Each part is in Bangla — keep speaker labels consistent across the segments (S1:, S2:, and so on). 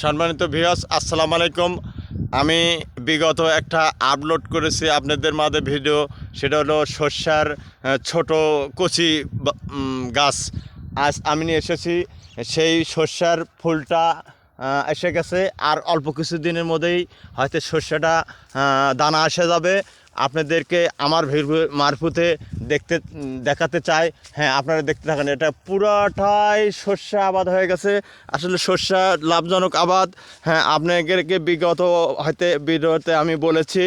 S1: সম্মানিত ভিউয়ার্স, আসসালামু আলাইকুম। আমি বিগত একটা আপলোড করেছি আপনাদের মাঝে ভিডিও। সেটা হলো সর্ষার ছোট কচি গাছ। আজ আমি নিয়ে এসেছি সেই সর্ষার ফুলটা এসে গেছে। আর অল্প কিছু দিনের মধ্যেই হয়তো শস্যটা দানা এসে যাবে। আপনাদেরকে আমার মারফুতে দেখতে, দেখাতে চাই। হ্যাঁ আপনারা দেখতে থাকেন, এটা পুরাটাই শস্য আবাদ হয়ে গেছে। আসলে শস্য লাভজনক আবাদ। হ্যাঁ আপনাদেরকে বিগত হয়তো ভিডিওতে আমি বলেছি।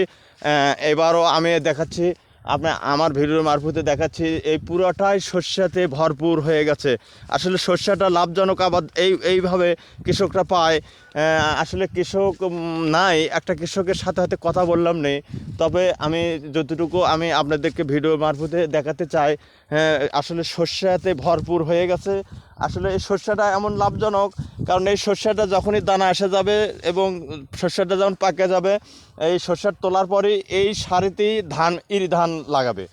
S1: এবারও আমি দেখাচ্ছি। আপনার আমার ভিডিওর মারফতে দেখাচ্ছি এই পুরোটাই শস্যাতে ভরপুর হয়ে গেছে। আসলে শস্যটা লাভজনক আবাদ এই এইভাবে কৃষকরা পায়। আসলে কৃষক নাই একটা কৃষকের সাথে হয়তো কথা বললাম নেই। তবে আমি যতটুকু আমি আপনাদেরকে ভিডিওর মারফতে দেখাতে চাই হ্যাঁ, আসলে শস্যাতে ভরপুর হয়ে গেছে। আসলে এই শস্যটা এমন লাভজনক কারণ এই শস্যটা যখনই দানা এসে যাবে এবং শস্যটা যখন পাকে যাবে, এই শস্যর তোলার পরেই এই সারিতেই ধান, ইরি ধান লাগাবে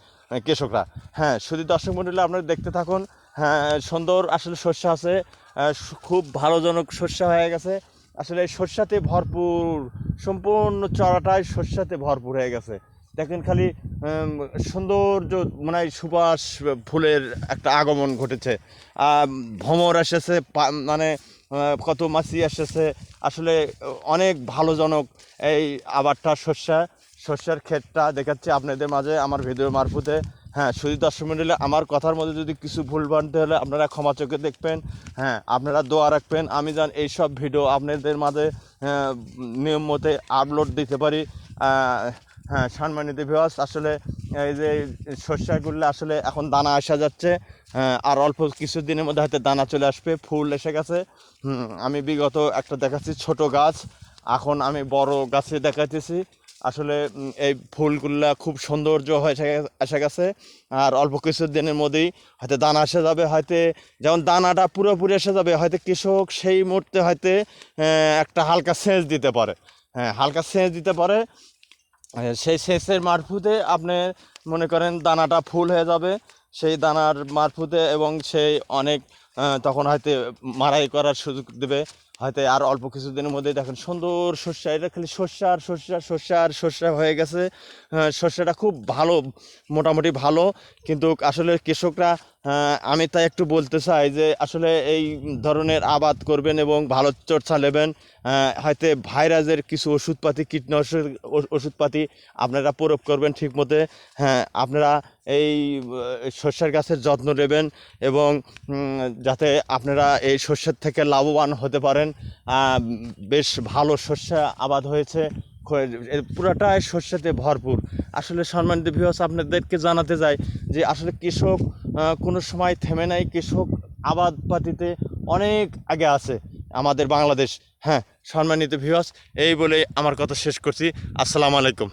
S1: কৃষকরা। হ্যাঁ শুধু দর্শক মন্ডলী, আপনারা দেখতে থাকুন। হ্যাঁ সুন্দর আসলে শস্য আছে খুব ভালোজনক শস্য হয়ে গেছে। আসলে শস্যাতে ভরপুর, সম্পূর্ণ চড়াটাই শস্যাতে ভরপুর হয়ে গেছে। দেখেন খালি সৌন্দর্য মানে সুবাস ফুলের একটা আগমন ঘটেছে। ভ্রমর এসেছে মানে কত মাছি এসেছে। আসলে অনেক ভালোজনক এই আবারটা শস্যা শস্যের ক্ষেতটা দেখাচ্ছি আপনাদের মাঝে আমার ভিডিও মারফতে। হ্যাঁ শুধু দর্শক মন্ডলী, আমার কথার মধ্যে যদি কিছু ভুল বানতে হলে আপনারা ক্ষমা চোখে দেখবেন। হ্যাঁ আপনারা দোয়া রাখবেন। আমি জান এইসব ভিডিও আপনাদের মাঝে নিয়ম মতে আপলোড দিতে পারি। হ্যাঁ সম্মানিত ভিওয়াস আসলে এই যে শস্যগুলো আসলে এখন দানা আসা যাচ্ছে হ্যাঁ, আর অল্প কিছু দিনের মধ্যে হয়তো দানা চলে আসবে ফুল এসে গেছে। আমি বিগত একটা দেখাচ্ছি ছোট গাছ এখন আমি বড় গাছে দেখাতেছি আসলে এই ফুলগুলা খুব সৌন্দর্য হয়েছে এসে গেছে আর অল্প কিছু দিনের মধ্যেই হয়তো দানা এসে যাবে হয়তো যেমন দানাটা পুরোপুরি এসে যাবে হয়তো কৃষক সেই মুহূর্তে হয়তো একটা হালকা সেচ দিতে পারে। হ্যাঁ হালকা সেচ দিতে পারে সেই সেচের মারফুতে আপনি মনে করেন দানাটা ফুল হয়ে যাবে। সেই দানার মারফুতে এবং সেই অনেক তখন হয়তো মারাই করার সুযোগ দেবে। হয়তো আর অল্প কিছুদিনের মধ্যে দেখেন সুন্দর শস্য এটা খালি শস্য আর আর শস্য আর শস্য হয়ে গেছে। আহ, শস্যটা খুব ভালো মোটামুটি ভালো। কিন্তু আসলে কৃষকরা আমি তাই একটু বলতে চাই যে আসলে এই ধরনের আবাদ করবেন এবং ভালো চর্চা নেবেন। হয়তো ভাইরাসের কিছু ওষুধপাতি কীটনাশক ওষুধপাতি আপনারা প্রয়োগ করবেন ঠিক মতে হ্যাঁ আপনারা এই শস্যের গাছের যত্ন নেবেন এবং যাতে আপনারা এই শস্যের থেকে লাভবান হতে পারেন। বেশ ভালো শস্য আবাদ হয়েছে। পুরাটাই শস্যতে ভরপুর। আসলে সম্মানিত ভিউয়ার্স আপনাদেরকে জানাতে চাই যে আসলে কৃষক কোনো সময় থেমে নাই। কৃষক আবাদ পাতিতে অনেক আগে আছে আমাদের বাংলাদেশ। হ্যাঁ সম্মানিত ভিউয়ার্স এই বলে আমার কথা শেষ করছি। আসসালামু আলাইকুম।